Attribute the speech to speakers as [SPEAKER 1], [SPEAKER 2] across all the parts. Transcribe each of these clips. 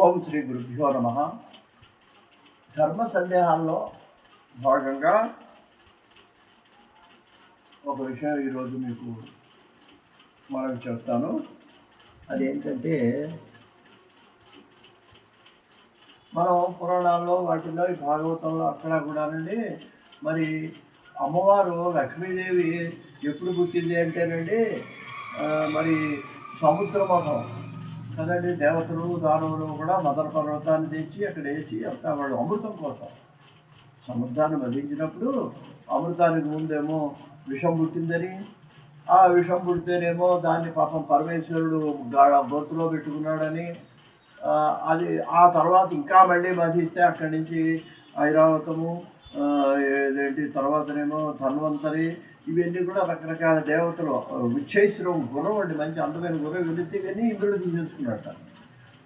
[SPEAKER 1] ఓం శ్రీ గురుభ్యో నమ. ధర్మ సందేహాల్లో భాగంగా ఒక విషయం ఈరోజు మీకు మనవి చేస్తాను. అదేంటంటే మనం పురాణాల్లో వాటిల్లో ఈ భాగవతంలో అక్కడ కూడానండి మరి అమ్మవారు లక్ష్మీదేవి ఎప్పుడు పుట్టింది అంటేనండి మరి సముద్రమతం కదండి దేవతలు దానవులు కూడా మదన పర్వతాన్ని తెచ్చి అక్కడ వేసి అంతా వాళ్ళు అమృతం కోసం. సముద్రాన్ని వధించినప్పుడు అమృతానికి ముందేమో విషం పుట్టిందని ఆ విషం పుడితేనేమో దాన్ని పాపం పరమేశ్వరుడు గాఢ గొంతులో పెట్టుకున్నాడని అది ఆ తర్వాత ఇంకా మళ్ళీ మధిస్తే అక్కడి నుంచి ఐరావతము ఏదేంటి తర్వాతనేమో ధన్వంతరి ఇవన్నీ కూడా రకరకాల దేవతలు. విచ్చేశ్వరం గుర్రం అండి మంచి అందమైన గుర్రం వెళితే కానీ ఇంద్రుడు తీసేసుకున్నట్ట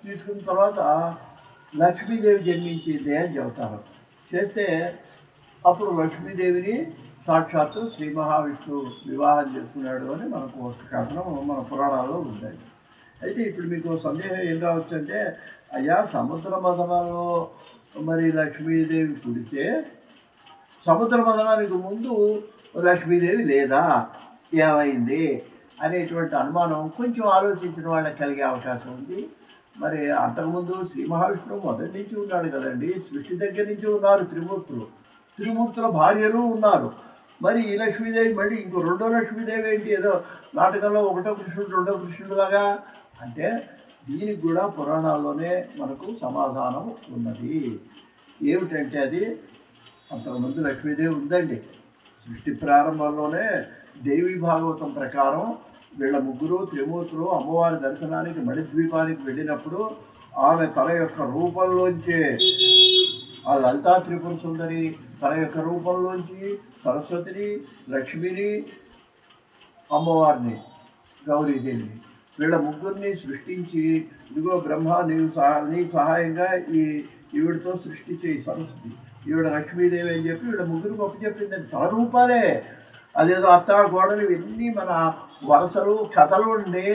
[SPEAKER 1] తీసుకున్న తర్వాత లక్ష్మీదేవి జన్మించింది అని చెబుతారు. చేస్తే అప్పుడు లక్ష్మీదేవిని సాక్షాత్తు శ్రీ మహావిష్ణువు వివాహం చేసుకున్నాడు అని మనకు ఒక కథనం మన పురాణాల్లో ఉంటాయి అయితే ఇప్పుడు మీకు సందేహం ఏం రావచ్చు అంటే అయ్యా సముద్ర మదనంలో మరి లక్ష్మీదేవి పుడితే సముద్ర మదనానికి ముందు లక్ష్మీదేవి లేదా? ఏమైంది? అనేటువంటి అనుమానం కొంచెం ఆలోచించిన వాళ్ళకి కలిగే అవకాశం ఉంది. మరి అంతకుముందు శ్రీ మహావిష్ణువు మొదటి నుంచి ఉన్నాడు కదండి. సృష్టి దగ్గర నుంచి ఉన్నారు త్రిమూర్తులు. త్రిమూర్తుల భార్యలు ఉన్నారు. మరి ఈ లక్ష్మీదేవి మళ్ళీ ఇంకో రెండో లక్ష్మీదేవి ఏంటి? ఏదో నాటకంలో ఒకటో కృష్ణుడు రెండో కృష్ణుడులాగా? అంటే దీనికి కూడా పురాణాల్లోనే మనకు సమాధానం ఉన్నది. ఏమిటంటే అది అంతకుముందు లక్ష్మీదేవి ఉందండి. సృష్టి ప్రారంభంలోనే దేవి భాగవతం ప్రకారం వీళ్ళ ముగ్గురు త్రిమూర్తులు అమ్మవారి దర్శనానికి మణిద్వీపానికి వెళ్ళినప్పుడు ఆమె తన యొక్క రూపంలోంచే ఆ లలితా త్రిపుర సుందరి తన యొక్క రూపంలోంచి సరస్వతిని లక్ష్మిని అమ్మవారిని గౌరీదేవిని వీళ్ళ ముగ్గురిని సృష్టించి ఇదిగో బ్రహ్మ నీవు సహా నీ సహాయంగా ఈ ఈవిడితో సృష్టి చేయి సరస్వతి. ఈవిడ లక్ష్మీదేవి అని చెప్పి వీళ్ళ ముగ్గురు గొప్ప చెప్పింది. తన రూపాలే. అదేదో అత్త గోడలు ఇవన్నీ మన వరసలు కథలు ఉండి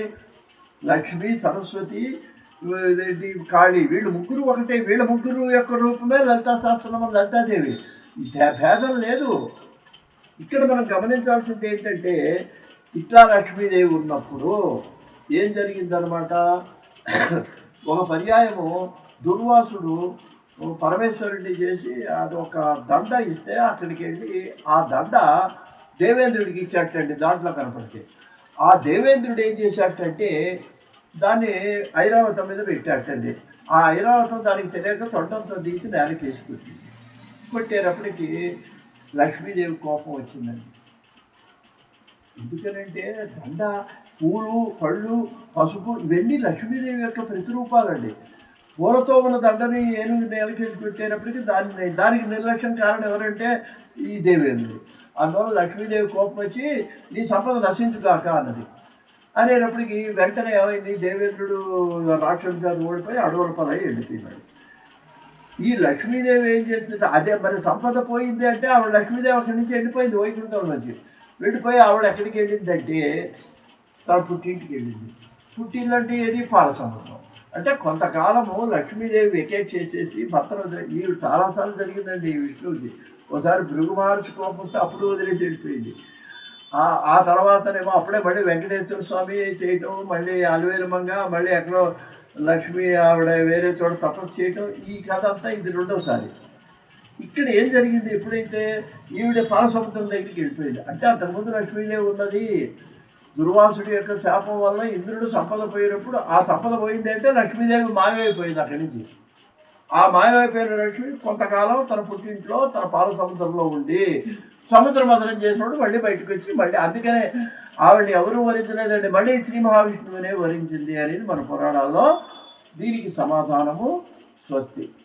[SPEAKER 1] లక్ష్మి సరస్వతి కాళీ. వీళ్ళు ముగ్గురు ఒకటే. వీళ్ళ ముగ్గురు యొక్క రూపమే లలితా సహస్రనామం లలితాదేవి. భేదం లేదు. ఇక్కడ మనం గమనించాల్సింది ఏంటంటే ఇట్లా లక్ష్మీదేవి ఉన్నప్పుడు ఏం జరిగిందనమాట? ఒక పర్యాయము. దుర్వాసుడు పరమేశ్వరుడిని చేసి అది ఒక దండ ఇస్తే అక్కడికి వెళ్ళి ఆ దండ దేవేంద్రుడికి ఇచ్చాటండి దాంట్లో కనపడితే. ఆ దేవేంద్రుడు ఏం చేశాటంటే దాన్ని ఐరావతం మీద పెట్టాటండి ఆ ఐరావతం దానికి తెలియక తొండంతో తీసి నేలకి వేసుకుంది. కొట్టేటప్పటికి లక్ష్మీదేవి కోపం వచ్చిందండి. ఎందుకనంటే దండ పూలు పళ్ళు పసుపు ఇవన్నీ లక్ష్మీదేవి యొక్క ప్రతిరూపాలండి. పూలతో ఉన్న దండని ఏనుగు నేలకేసి పెట్టేటప్పటికి దాన్ని దానికి నిర్లక్ష్యం కారణం ఎవరంటే ఈ దేవేంద్రుడు. అందువల్ల లక్ష్మీదేవి కోపం వచ్చి నీ సంపద నశించుగాక అన్నది. అనేటప్పటికి వెంటనే ఏమైంది? దేవేంద్రుడు రాక్షసు ఓడిపోయి అడవుల పదై వెళ్ళిపోయినాడు. ఈ లక్ష్మీదేవి ఏం చేసిందంటే అదే మరి సంపద పోయింది అంటే ఆవిడ లక్ష్మీదేవి అక్కడి నుంచి వెళ్ళిపోయింది వైకుంఠం నుంచి. వెళ్ళిపోయి ఆవిడ ఎక్కడికి వెళ్ళిందంటే తన పుట్టింటికి వెళ్ళింది. పుట్టిల్లంటే ఏది? పాల సముద్రం అంటే కొంతకాలము లక్ష్మీదేవి వెకేట్ చేసేసి భర్తను వదిలే చాలాసార్లు జరిగిందండి ఈ విష్ణువుకి. ఒకసారి భృగు మహర్షి కోపంతో అప్పుడు వదిలేసి వెళ్ళిపోయింది. ఆ తర్వాతనేమో అప్పుడే మళ్ళీ వెంకటేశ్వర స్వామి చేయటం మళ్ళీ అలవేలమంగా మళ్ళీ ఎక్కడో లక్ష్మి ఆవిడ వేరే చోట తపస్సు చేయటం ఈ కథ అంతా ఇది రెండోసారి. ఇక్కడ ఏం జరిగింది ఎప్పుడైతే ఈవిడ పాలసముద్రం దగ్గరికి వెళ్ళిపోయింది? అంటే అంతకుముందు లక్ష్మీదేవి ఉన్నది దుర్వాంసుడి యొక్క శాపం వల్ల ఇంద్రుడు సంపద పోయినప్పుడు ఆ సంపద పోయింది అంటే లక్ష్మీదేవి మాయమైపోయింది అక్కడి నుంచి. ఆ మాయమైపోయిన లక్ష్మి కొంతకాలం తన పుట్టింట్లో తన పాల సముద్రంలో ఉండి సముద్ర మదనం చేసినప్పుడు మళ్ళీ బయటకు వచ్చి మళ్ళీ అందుకనే ఆవిడని ఎవరు వరించలేదండి. మళ్ళీ శ్రీ మహావిష్ణువునే వరించింది అనేది మన పురాణాల్లో దీనికి సమాధానము స్వస్తి.